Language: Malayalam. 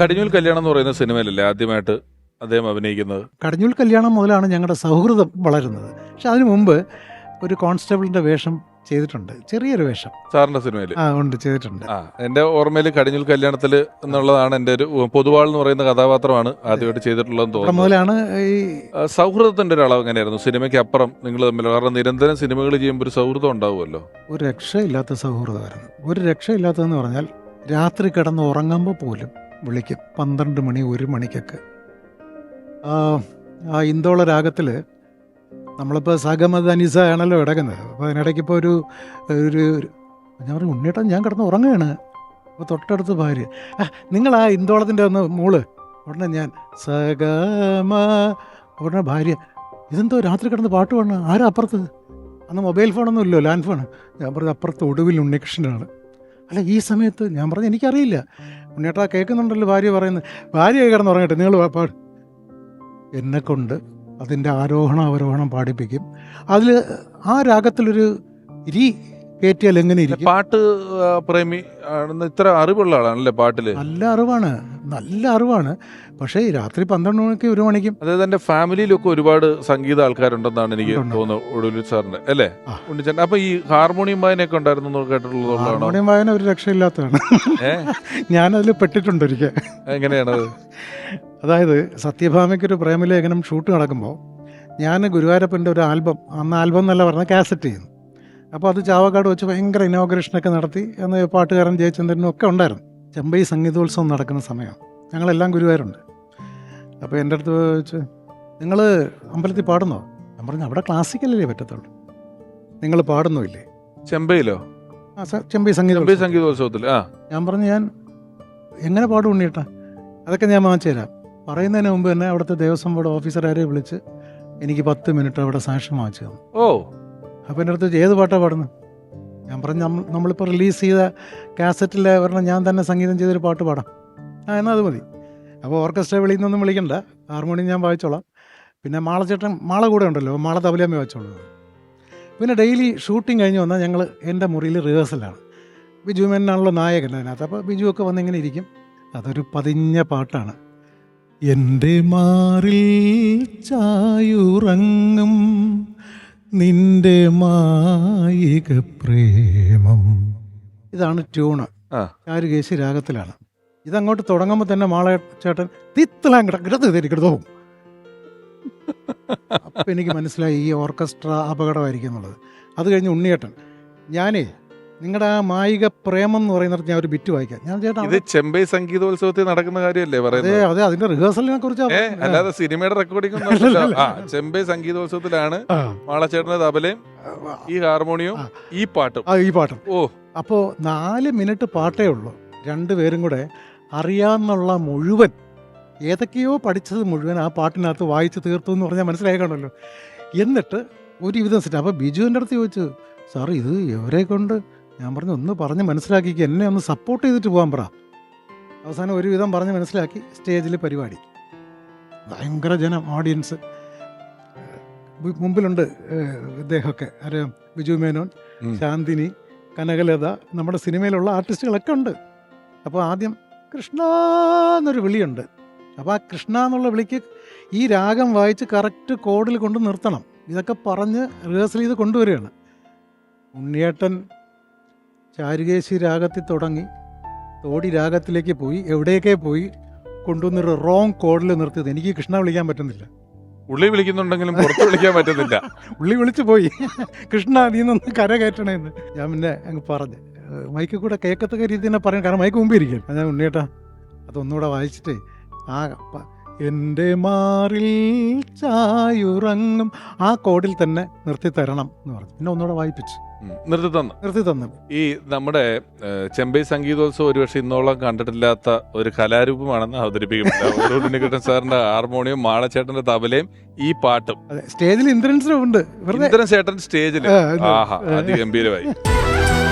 കടിഞ്ഞൂൽ കല്യാണം എന്ന് പറയുന്ന സിനിമയിലല്ലേ ആദ്യമായിട്ട് അദ്ദേഹം അഭിനയിക്കുന്നത്? കടിഞ്ഞൂൽ കല്യാണം മുതലാണ് ഞങ്ങളുടെ സൗഹൃദം വളരുന്നത്. പക്ഷെ അതിനു മുമ്പ് ഒരു കോൺസ്റ്റബിളിന്റെ വേഷം ചെയ്തിട്ടുണ്ട്. ചെറിയൊരു വേഷം. സാറിന്റെ സിനിമയിൽ? ആ ഉണ്ട് ചെയ്തിട്ടുണ്ട്. ആ എന്റെ ഓർമ്മയിൽ കടിഞ്ഞൂൽ കല്യാണത്തിൽ എന്നുള്ളതാണ് എന്റെ ഒരു പൊതുവാൾ എന്ന് പറയുന്ന കഥാപാത്രമാണ് ആദ്യമായിട്ട് ചെയ്തിട്ടുള്ളതെന്ന് തോന്നുന്നു. മുതലാണ് ഈ സൗഹൃദത്തിന്റെ ഒരു അളവ് എങ്ങനെയായിരുന്നു? സിനിമയ്ക്ക് അപ്പുറം നിങ്ങൾ തമ്മിൽ കാരണം നിരന്തരം സിനിമകൾ ചെയ്യുമ്പോൾ ഒരു സൗഹൃദം ഉണ്ടാവുമല്ലോ. ഒരു രക്ഷയില്ലാത്ത സൗഹൃദമായിരുന്നു. ഒരു രക്ഷയില്ലാത്തതെന്ന് പറഞ്ഞാൽ രാത്രി കിടന്ന് ഉറങ്ങുമ്പോൾ പോലും വിളിക്കും. പന്ത്രണ്ട് മണി ഒരു മണിക്കൊക്കെ. ആ ഇന്തോള രാഗത്തിൽ നമ്മളിപ്പോൾ സഗമത് അനിസ ആണല്ലോ കിടക്കുന്നത് അപ്പോൾ അതിനിടയ്ക്ക് ഇപ്പോൾ ഒരു ഒരു ഞാൻ പറഞ്ഞു ഉണ്ണിയേട്ടൻ ഞാൻ കിടന്ന് ഉറങ്ങുകയാണ്. അപ്പോൾ തൊട്ടടുത്ത് ഭാര്യ ആ നിങ്ങൾ ആ ഇന്ദോളത്തിന്റെ ഒന്ന് മോൾ? ഉടനെ ഞാൻ സഗമ ഉടനെ ഭാര്യ ഇതെന്തോ രാത്രി കിടന്ന് പാട്ട് പാടണം ആരാ അപ്പുറത്ത്? അന്ന് മൊബൈൽ ഫോണൊന്നും ഇല്ലല്ലോ ലാൻഡ് ഫോൺ ഞാൻ പറഞ്ഞു അപ്പുറത്ത് ഒടുവിൽ ഉണ്ണികൃഷ്ണനാണ്. അല്ല ഈ സമയത്ത് ഞാൻ പറഞ്ഞു എനിക്കറിയില്ല. ഉണ്ണിയേട്ടാ കേൾക്കുന്നുണ്ടല്ലോ ഭാര്യ പറയുന്നത്. ഭാര്യ കിടന്ന് ഉറങ്ങട്ടെ നിങ്ങൾ പാട്. എന്നെക്കൊണ്ട് അതിന്റെ ആരോഹണ അവരോഹണം പാടിപ്പിക്കും. അതിൽ ആ രാഗത്തിലൊരു ഇരി കയറ്റിയാൽ എങ്ങനെ ഇരിക്കും? പാട്ട് പ്രേമി ഇത്ര അറിവുള്ള ആളാണല്ലേ പാട്ടിൽ? നല്ല അറിവാണ്. നല്ല അറിവാണ്. പക്ഷേ രാത്രി പന്ത്രണ്ട് മണിക്ക് ഒരു മണിക്കും. അതായത് എന്റെ ഫാമിലിയിലൊക്കെ ഒരുപാട് സംഗീത ആൾക്കാരുണ്ടെന്നാണ് എനിക്ക്. തോന്നുന്നത് ഒടുവിൽ സാറിന്റെ അല്ലേ. ഉണ്ണിച്ചേട്ടൻ അപ്പൊ ഈ ഹാർമോണിയം വായനയൊക്കെ ഉണ്ടായിരുന്നു കേട്ടിട്ടുള്ളത് ഹാർമോണിയം വായന ഒരു രക്ഷയില്ലാത്തതാണ്. ഞാനതിൽ പെട്ടിട്ടുണ്ട് ഒരിക്കൽ. എങ്ങനെയാണത്? അതായത് സത്യഭാമയ്ക്കൊരു പ്രേമലേഖനം ഷൂട്ട് നടക്കുമ്പോൾ ഞാൻ ഗുരുവായൂരപ്പന്റെ ഒരു ആൽബം അന്ന് ആൽബം എന്നല്ല പറഞ്ഞാൽ കാസറ്റ് ചെയ്യുന്നു. അപ്പോൾ അത് ചാവക്കാട് വെച്ച് ഭയങ്കര ഇനോഗ്രേഷനൊക്കെ നടത്തി അന്ന് പാട്ടുകാരൻ ജയചന്ദ്രനും ഒക്കെ ഉണ്ടായിരുന്നു. ചെമ്പൈ സംഗീതോത്സവം നടക്കുന്ന സമയം. ഞങ്ങളെല്ലാം ഗുരുവായൂരുണ്ട്. അപ്പോൾ എന്റെ അടുത്ത് വെച്ച് നിങ്ങൾ അമ്പലത്തിൽ പാടുന്നോ? ഞാൻ പറഞ്ഞു അവിടെ ക്ലാസിക്കലല്ലേ പറ്റത്തുള്ളൂ. നിങ്ങൾ പാടുന്നുമില്ലേ? ചെമ്പയിലോ? ആ ചെമ്പൈ സംഗീത ചെമ്പൈ സംഗീതോത്സവത്തിൽ ആ. ഞാൻ പറഞ്ഞു ഞാൻ എങ്ങനെ പാടും ഉണ്ണിയേട്ടാ? അതൊക്കെ ഞാൻ വാങ്ങിച്ചു തരാം. പറയുന്നതിന് മുമ്പ് തന്നെ അവിടുത്തെ ദേവസ്വം ബോർഡ് ഓഫീസർമാരെ വിളിച്ച് എനിക്ക് പത്ത് മിനിറ്റ് അവിടെ സാക്ഷ്യം വാങ്ങിച്ചു തന്നു. ഓ. അപ്പോൾ എന്റെ അടുത്ത് ഏത് പാട്ടാണ് പാടുന്നത് ഞാൻ പറഞ്ഞു നമ്മളിപ്പോൾ റിലീസ് ചെയ്ത കാസറ്റിലെ പറഞ്ഞാൽ ഞാൻ തന്നെ സംഗീതം ചെയ്തൊരു പാട്ട് പാടാം. ആ എന്നാൽ അത് മതി. അപ്പോൾ ഓർക്കസ്ട്ര വെളിയിൽ നിന്നൊന്നും വിളിക്കണ്ട. ഹാർമോണിയം ഞാൻ വായിച്ചോളാം. പിന്നെ മാളച്ചേട്ടൻ മാള കൂടെ ഉണ്ടല്ലോ. മാള തബലയമ്മ വായിച്ചോളൂ. പിന്നെ ഡെയിലി ഷൂട്ടിംഗ് കഴിഞ്ഞ് വന്നാൽ ഞങ്ങൾ എന്റെ മുറിയിൽ റിഹേഴ്സലാണ് ബിജു മേനാണല്ലോ നായകൻ അതിനകത്ത്. അപ്പോൾ ബിജു ഒക്കെ വന്ന് ഇങ്ങനെ ഇരിക്കും. അതൊരു പതിഞ്ഞ പാട്ടാണ്. എന്റെ മാറിൽ ചായുറങ്ങും. നിന്റെ മായിക പ്രേമം. ഇതാണ് ട്യൂണ്. ചാരുകേശി രാഗത്തിലാണ്. ഇതങ്ങോട്ട് തുടങ്ങുമ്പോൾ തന്നെ മാള ചേട്ടൻ തിത്തലാം തിരിക്കരുതോ അപ്പം എനിക്ക് മനസ്സിലായി ഈ ഓർക്കസ്ട്ര അപകടമായിരിക്കും എന്നുള്ളത്. അത് കഴിഞ്ഞ് ഉണ്ണിയേട്ടൻ ഞാനേ നിങ്ങളുടെ ആ മായിക പ്രേമം എന്ന് പറയുന്നത് ഞാൻ ഒരു ബിറ്റ് വായിക്കാം. ഞാൻ ചേട്ടാ ഇത് ചെമ്പൈ സംഗീതോത്സവത്തിൽ നടക്കുന്ന കാര്യമല്ലേ പറയുന്നത്? അതെ അതിന്റെ റിഹേഴ്സലിനെ കുറിച്ച് അല്ലാതെ സിനിമയുടെ റെക്കോർഡിംഗ് ഒന്നും ചെമ്പൈ സംഗീതോത്സവത്തിലാണ് മാളച്ചേട്ടന്റെ തബലയും ഈ ഹാർമോണിയവും ഈ പാട്ടും. ഈ പാട്ടും. ഓ. അപ്പോൾ നാല് മിനിറ്റ് പാട്ടേ ഉള്ളൂ. രണ്ടുപേരും കൂടെ അറിയാന്നുള്ള മുഴുവൻ ഏതൊക്കെയോ പഠിച്ചത് മുഴുവൻ ആ പാട്ടിനകത്ത് വായിച്ച് തീർത്തു എന്ന് പറഞ്ഞാൽ മനസ്സിലായിക്കണമല്ലോ എന്നിട്ട് ഒരുവിധം സെറ്റ് അപ്പോൾ ബിജുവിന്റെ അടുത്ത് ചോദിച്ചു സാർ ഇത് എവരെ കൊണ്ട് ഞാൻ പറഞ്ഞു ഒന്ന് പറഞ്ഞ് മനസ്സിലാക്കിക്ക്. എന്നെ ഒന്ന് സപ്പോർട്ട് ചെയ്തിട്ട് പോകാൻ പറ. അവസാനം ഒരുവിധം പറഞ്ഞ് മനസ്സിലാക്കി സ്റ്റേജിൽ പരിപാടി. ഭയങ്കര ജനം ഓഡിയൻസ് മുമ്പിലുണ്ട് ഇദ്ദേഹമൊക്കെ. ആര്? ബിജു മേനോൻ ശാന്തിനി കനകലത. നമ്മുടെ സിനിമയിലുള്ള ആർട്ടിസ്റ്റുകളൊക്കെ ഉണ്ട്. അപ്പോൾ ആദ്യം കൃഷ്ണ എന്നൊരു വിളിയുണ്ട്. അപ്പോൾ ആ കൃഷ്ണ എന്നുള്ള വിളിക്ക് ഈ രാഗം വായിച്ച് കറക്റ്റ് കോഡിൽ കൊണ്ട് നിർത്തണം. ഇതൊക്കെ പറഞ്ഞ് റിഹേഴ്സൽ ചെയ്ത് കൊണ്ടുവരികയാണ്. ഉണ്ണിയേട്ടൻ ചാരുകേശി രാഗത്തിൽ തുടങ്ങി. തോടി രാഗത്തിലേക്ക് പോയി. എവിടെയൊക്കെ പോയി? കൊണ്ടുവന്നൊരു റോങ് കോഡിൽ നിർത്തിയത്. എനിക്ക് കൃഷ്ണ വിളിക്കാൻ പറ്റുന്നില്ല. ഉള്ളി വിളിക്കുന്നുണ്ടെങ്കിലും പുറത്ത് വിളിക്കാൻ പറ്റുന്നില്ല. ഉള്ളി വിളിച്ചു പോയി. കൃഷ്ണ നീ നിന്ന് കര കയറ്റണേന്ന്. ഞാൻ പിന്നെ അങ്ങ് പറഞ്ഞു. മൈക്ക് മൈക്കിൽ കൂടെ കേൾക്കത്തക്ക രീതി തന്നെ പറയാം. കാരണം മൈക്ക് മുമ്പേ ഇരിക്കും ഞാൻ ഉണ്ണിയേട്ടാ അതൊന്നുകൂടെ വായിച്ചിട്ട്. ആ എന്റെ മാറിൽ ചായുറങ്ങും. ആ കോഡിൽ തന്നെ നിർത്തി തരണം എന്ന് പറഞ്ഞു. പിന്നെ ഒന്നുകൂടെ വായിപ്പിച്ചു. നിർത്തി തന്നു നിർത്തി തന്നു ഈ നമ്മുടെ ചെമ്പൈ സംഗീതോത്സവം ഒരുപക്ഷെ ഇന്നോളം കണ്ടിട്ടില്ലാത്ത ഒരു കലാരൂപമാണെന്ന് അവതരിപ്പിക്കപ്പെട്ട ഉണ്ണികൃഷ്ണൻ സാറിന്റെ ഹാർമോണിയം മാളച്ചേട്ടന്റെ തബലയും ഈ പാട്ടും. സ്റ്റേജിൽ ഇന്ദ്രൻസിനും ഉണ്ട് ഇന്ദ്രൻ ചേട്ടൻ സ്റ്റേജിൽ ആഹാ അതിഗംഭീരമായി.